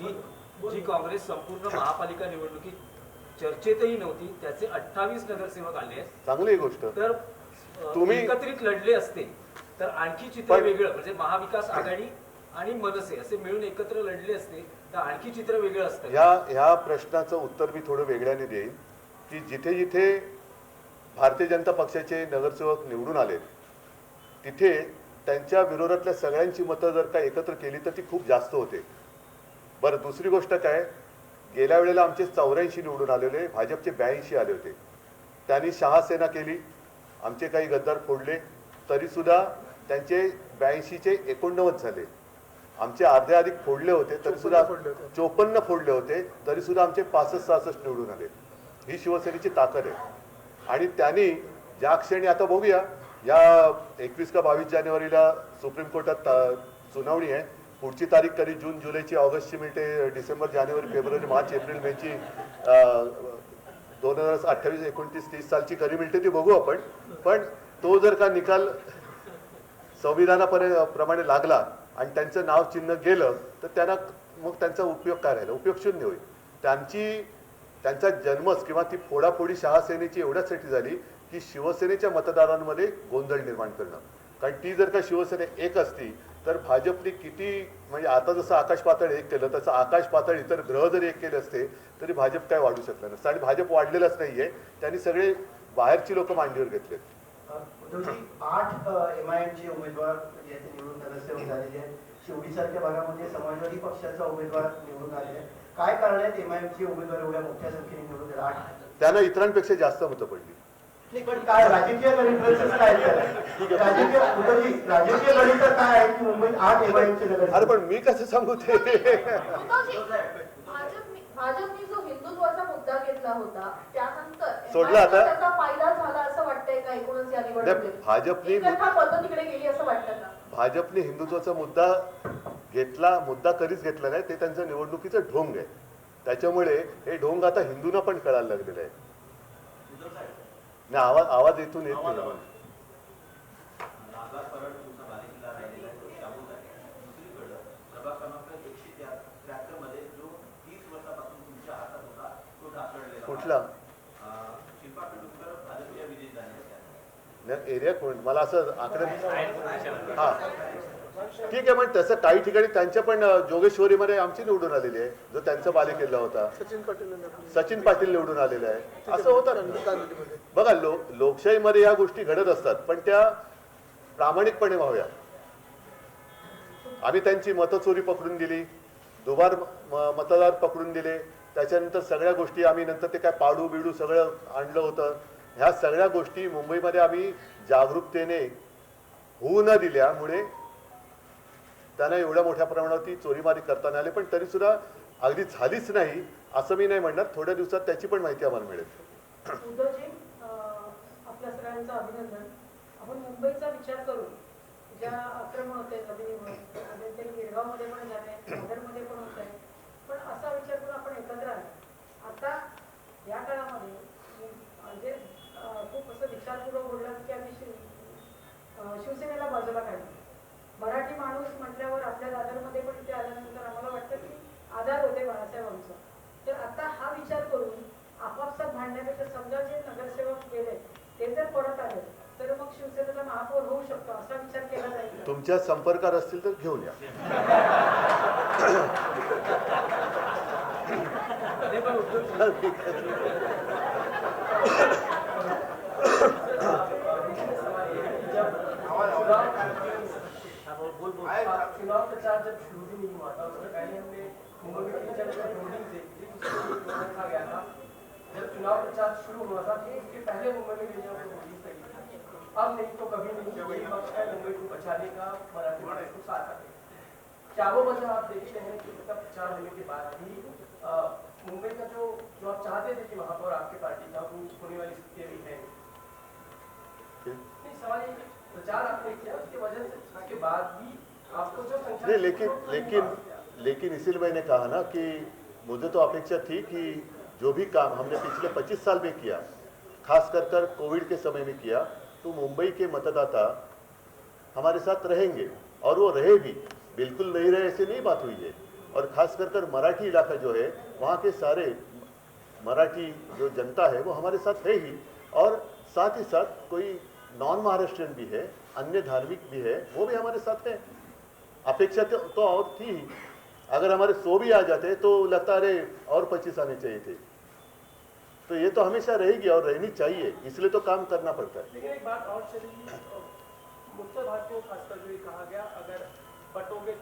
जी जी काँग्रेस संपूर्ण महापालिका निवडणुकीत चर्चेतही नव्हती त्याचे अठ्ठावीस नगरसेवक आले आहेत. चांगली गोष्ट. तर तुम्ही- एकत्रित लढले असते तर आणखी चित्र वेगळं म्हणजे महाविकास आघाडी आणि मनसे असे मिळून एकत्र लढले असते तर आणखी चित्र वेगळं असतं. ह्या ह्या प्रश्नाचं उत्तर मी थोडं वेगळ्याने देईन की जिथे जिथे भारतीय जनता पक्षाचे नगरसेवक निवडून आले तिथे त्यांच्या विरोधातल्या सगळ्यांची मतं जर का एकत्र केली तर ती खूप जास्त होते. बरं दुसरी गोष्ट काय? गेल्या वेळेला आमचे चौऱ्याऐंशी निवडून आलेले भाजपचे ब्याऐंशी आले होते. त्यांनी शहासेना केली आमचे काही गद्दार फोडले तरीसुद्धा त्यांचे ब्याऐंशीचे एकोणनव्वद झाले. आमचे अर्धे अधिक फोडले होते तरी सुद्धा चोपन्न फोडले होते तरी सुद्धा आमचे पासष्ट सहासष्ट निवडून आले. ही शिवसेनेची ताकद आहे. आणि त्यांनी ज्या क्षणी आता बघूया या एकवीस का बावीस जानेवारीला सुप्रीम कोर्टात सुनावणी आहे पुढची तारीख कधी? जून जुलैची ऑगस्टची मिळते डिसेंबर जानेवारी फेब्रुवारी मार्च एप्रिल मेची दोन हजार अठ्ठावीस एकोणतीस तीस सालची कधी मिळते ती बघू आपण. पण तो जर का निकाल संविधानापर्यंत प्रमाणे लागला आणि त्यांचं नाव चिन्ह गेलं तर त्यांना मग त्यांचा उपयोग काय राहिला? उपयोग शून्य होईल. त्यांची त्यांचा जन्मच किंवा ती फोडाफोडी शहासेनेची एवढ्यासाठी झाली की शिवसेनेच्या मतदारांमध्ये गोंधळ निर्माण करणं. कारण ती जर का शिवसेना एक असती तर भाजपने किती म्हणजे आता जसं आकाश पातळ एक केलं तसं आकाश पातळ इतर ग्रह जरी एक केले असते तरी भाजप काय वाढू शकलं नसतं. आणि भाजप वाढलेलंच नाहीये. त्यांनी सगळे बाहेरची लोक मांडीवर उद्धवजी आठ एम आय एमचे उमेदवार जे आहेत ते निवडून नगरसेवक झालेले आहेत. शिवडीसारख्या भागामध्ये समाजवादी पक्षाचा उमेदवार निवडून आहेत. काय कारण आहेत? एम आय एमचे उमेदवार एवढ्या मोठ्या संख्येने निवडून आले? आठ त्यांना इतरांपेक्षा जास्त मतं पडली. नाही, पण काय राजकीय राजकीय गणित काय आहे की मुंबईत आठ अरे पण मी कसं सांगू ते? उद्धवजी, भाजपने भाजपने जो हिंदुत्वाचा मुद्दा घेतला होता त्यानंतर सोडला आता? त्याचा फायदा झाला असं वाटतंय का? एकूणच या नाही, निवडणुकीत भाजपने एकतर्फा मतं तिकडे गेली असं वाटतं का? भाजपने हिंदुत्वाचा मुद्दा घेतला मुद्दा कधीच घेतला नाही ते त्यांचं निवडणुकीचं ढोंग आहे. त्याच्यामुळे हे ढोंग आता हिंदूंना पण कळायला लागलेलं आहे. नाही आवाज आवाज इथून येत नाही मला. नागा परळ तुमचा बालेकिल्ला राहिलेला आहे तो शाबूत आहे दुसरीकडं प्रभाग क्रमांक एकशे त्र्याहत्तरमध्ये जो तीस वर्षापासून तुमच्या हातात होता तो ढासळलेला कुठला. एरिया कोण? मला असं आकडे हा. ठीक आहे पण तसं काही ठिकाणी त्यांच्या पण जोगेश्वरीमध्ये आमची निवडून आलेली आहे. जो त्यांचा बालेकिल्ला होता. सचिन पाटील सचिन पाटील निवडून आलेले आहे. असं होतं. ना बघा लो लोकशाहीमध्ये या गोष्टी घडत असतात पण त्या प्रामाणिकपणे व्हाव्या. आम्ही त्यांची मतचोरी पकडून दिली. दुबार मतदार पकडून दिले. त्याच्यानंतर सगळ्या गोष्टी आम्ही नंतर ते काय पाडू बिडू सगळं आणलं होतं. ह्या सगळ्या गोष्टी मुंबईमध्ये आम्ही जागरूकतेने होऊ न दिल्यामुळे त्यांना एवढ्या मोठ्या प्रमाणावरती चोरीमारी करताना आले. पण तरीसुद्धा अगदी झालीच नाही असं मी नाही म्हणणार. थोड्या दिवसात त्याची पण माहिती आम्हाला मिळेल. आपल्या सगळ्यांचं अभिनंदन. आपण मुंबईचा विचार करू. ज्या आक्रमण होते जमिनीवर गिरगावमध्ये पण झाले दादरमध्ये पण होत आहे पण असा विचार करून आपण एकत्र आलो. आता या काळामध्ये म्हणजे खूप असं विचारपूर्वक बोललं की आम्ही शिव शिवसेनेला बाजूला काढलं. मराठी माणूस म्हटल्यावर आपल्या दादरमध्ये पण इथे आल्यानंतर आम्हाला वाटतं की आधार होते बाळासाहेब आमचा. तर आता हा विचार करून आपापसात भांडण्यापेक्षा समजा जे नगरसेवक गेले ते जर परत आले तर मग शिवसेनेचा महापौर होऊ शकतो असा विचार केला जाईल. का? तुमच्या संपर्कात असतील तर घेऊन या. चुनाव प्रचार जब शुरू भी नहीं हुआ था उससे पहले हमने मुंबई में तीन चार होर्डिंग थे जिसको रखा गया था जब चुनाव प्रचार शुरू हुआ था तो उसके पहले मुंबई में तीन चार होर्डिंग लगी अब नहीं तो कभी नहीं कोई पक्ष है मुंबई को बचाने का मराठी मानस को साथ क्या वो वजह आप देखते हैं कि उसका प्रचार होने के बाद भी अ, मुंबई का जो जो आप चाहते थे कि महापौर आपकी पार्टी का वो होने वाली स्थिति अभी है नहीं। सवाल ये प्रचार आपने किया उसके वजह से उसके बाद भी आपको जो नहीं लेकिन लेकिन लेकिन इसीलिए मैंने कहा ना कि मुझे तो अपेक्षा थी कि जो भी काम हमने पिछले 25 साल में किया खास कर कर कोविड के समय में किया तो मुंबई के मतदाता हमारे साथ रहेंगे और वो रहे भी। बिल्कुल नहीं रहे ऐसे नहीं बात हुई है। और खास कर कर मराठी इलाका जो है वहाँ के सारे मराठी जो जनता है वो हमारे साथ है ही। और साथ ही साथ कोई नॉन महाराष्ट्रियन भी है अन्य धार्मिक भी है वो भी हमारे साथ है। अपेक्षा तो, तो और थी ही। अगर हमारे सौ भी आ जाते तो लगता अरे और पच्चीस आने चाहिए थे। तो ये तो हमेशा रहेगी और रहनी चाहिए इसलिए तो काम करना पड़ता है। लेकिन एक बात और चली मुख्य भारतीयों खासकर जो कहा गया अगर बटोगे तो